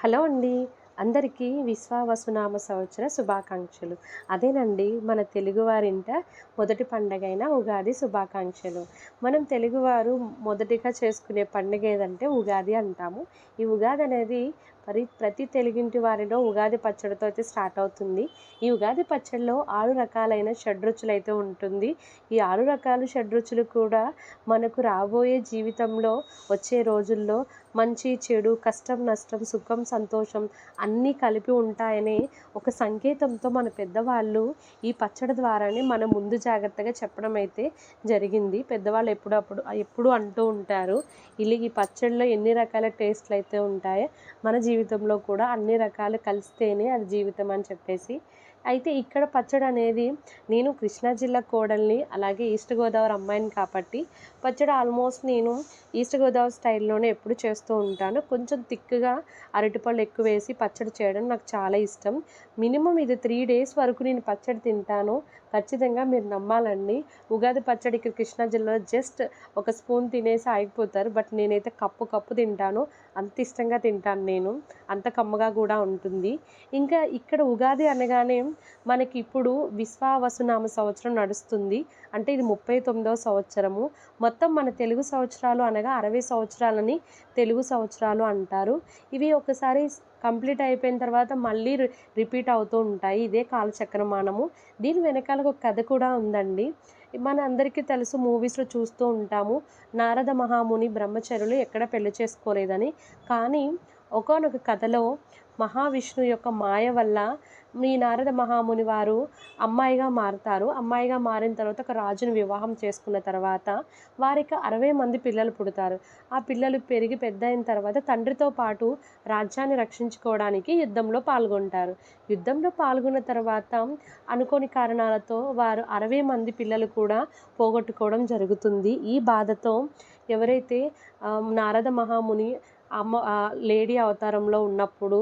Hello అండి. అందరికీ విశ్వావసునామ సంవత్సర శుభాకాంక్షలు. అదేనండి మన తెలుగువారింట మొదటి పండగైన ఉగాది శుభాకాంక్షలు. మనం తెలుగువారు మొదటిగా చేసుకునే పండుగ ఏదంటే ఉగాది అంటాము. ఈ ఉగాది అనేది మరి ప్రతి తెలుగింటి వారిలో ఉగాది పచ్చడితో అయితే స్టార్ట్ అవుతుంది. ఈ ఉగాది పచ్చడిలో ఆరు రకాలైన షడ్రుచులు అయితే ఉంటుంది. ఈ ఆరు రకాల షడ్రుచులు కూడా మనకు రాబోయే జీవితంలో వచ్చే రోజుల్లో మంచి చెడు కష్టం నష్టం సుఖం సంతోషం అన్నీ కలిపి ఉంటాయని ఒక సంకేతంతో మన పెద్దవాళ్ళు ఈ పచ్చడి ద్వారానే మన ముందు జాగ్రత్తగా చెప్పడం అయితే జరిగింది. పెద్దవాళ్ళు ఎప్పుడప్పుడు ఎప్పుడు అంటూ ఉంటారు ఇల్లు ఈ పచ్చడిలో ఎన్ని రకాల టేస్ట్లు అయితే ఉంటాయో మన జీవితం జీవితంలో కూడా అన్ని రకాలు కలిస్తేనే అది జీవితం అని చెప్పేసి అయితే ఇక్కడ పచ్చడి అనేది నేను కృష్ణా జిల్లా కోడల్ని అలాగే ఈస్ట్ గోదావరి అమ్మాయిని కాబట్టి పచ్చడి ఆల్మోస్ట్ నేను ఈస్ట్ గోదావరి స్టైల్లోనే ఎప్పుడు చేస్తూ ఉంటాను. కొంచెం థిక్గా అరటిపళ్ళు ఎక్కువ వేసి పచ్చడి చేయడం నాకు చాలా ఇష్టం. మినిమం ఇది త్రీ డేస్ వరకు నేను పచ్చడి తింటాను. ఖచ్చితంగా మీరు నమ్మాలండి. ఉగాది పచ్చడి ఇక్కడ కృష్ణా జిల్లాలో జస్ట్ ఒక స్పూన్ తినేసి ఆగిపోతారు. బట్ నేనైతే కప్పు కప్పు తింటాను. అంత ఇష్టంగా తింటాను నేను. అంత కమ్మగా కూడా ఉంటుంది. ఇంకా ఇక్కడ ఉగాది అనగానే మనకి ఇప్పుడు విశ్వావసునామ సంవత్సరం నడుస్తుంది. అంటే ఇది ముప్పై తొమ్మిదవ సంవత్సరము. మొత్తం మన తెలుగు సంవత్సరాలు అనగా అరవై సంవత్సరాలని తెలుగు సంవత్సరాలు అంటారు. ఇవి ఒకసారి కంప్లీట్ అయిపోయిన తర్వాత మళ్ళీ రిపీట్ అవుతూ ఉంటాయి. ఇదే కాలచక్రమానము. దీని వెనకాల ఒక కథ కూడా ఉందండి. మన అందరికీ తెలుసు మూవీస్లో చూస్తూ ఉంటాము. నారద మహాముని బ్రహ్మచర్యులు ఎక్కడ పెళ్ళి చేసుకోలేదని. కానీ ఒకనొక కథలో మహావిష్ణు యొక్క మాయ వల్ల మీ నారద మహాముని వారు అమ్మాయిగా మారుతారు. అమ్మాయిగా మారిన తర్వాత ఒక రాజును వివాహం చేసుకున్న తర్వాత వారికి అరవై మంది పిల్లలు పుడతారు. ఆ పిల్లలు పెరిగి పెద్ద అయిన తర్వాత తండ్రితో పాటు రాజ్యాన్ని రక్షించుకోవడానికి యుద్ధంలో పాల్గొంటారు. యుద్ధంలో పాల్గొన్న తర్వాత అనుకోని కారణాలతో వారు అరవై మంది పిల్లలు కూడా పోగొట్టుకోవడం జరుగుతుంది. ఈ బాధతో ఎవరైతే నారద మహాముని అమ్మ లేడీ అవతారంలో ఉన్నప్పుడు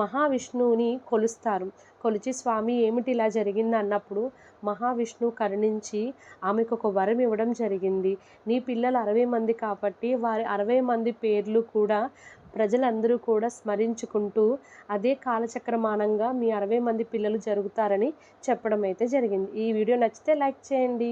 మహావిష్ణువుని కొలుస్తారు. కొలిచి స్వామి ఏమిటి ఇలా జరిగింది? అన్నప్పుడు మహావిష్ణువు కరుణించి ఆమెకు ఒక వరం ఇవ్వడం జరిగింది. నీ పిల్లలు అరవై మంది కాబట్టి వారి అరవై మంది పేర్లు కూడా ప్రజలందరూ కూడా స్మరించుకుంటూ అదే కాలచక్రమానంగా మీ అరవై మంది పిల్లలు జరుగుతారని చెప్పడం అయితే జరిగింది. ఈ వీడియో నచ్చితే లైక్ చేయండి.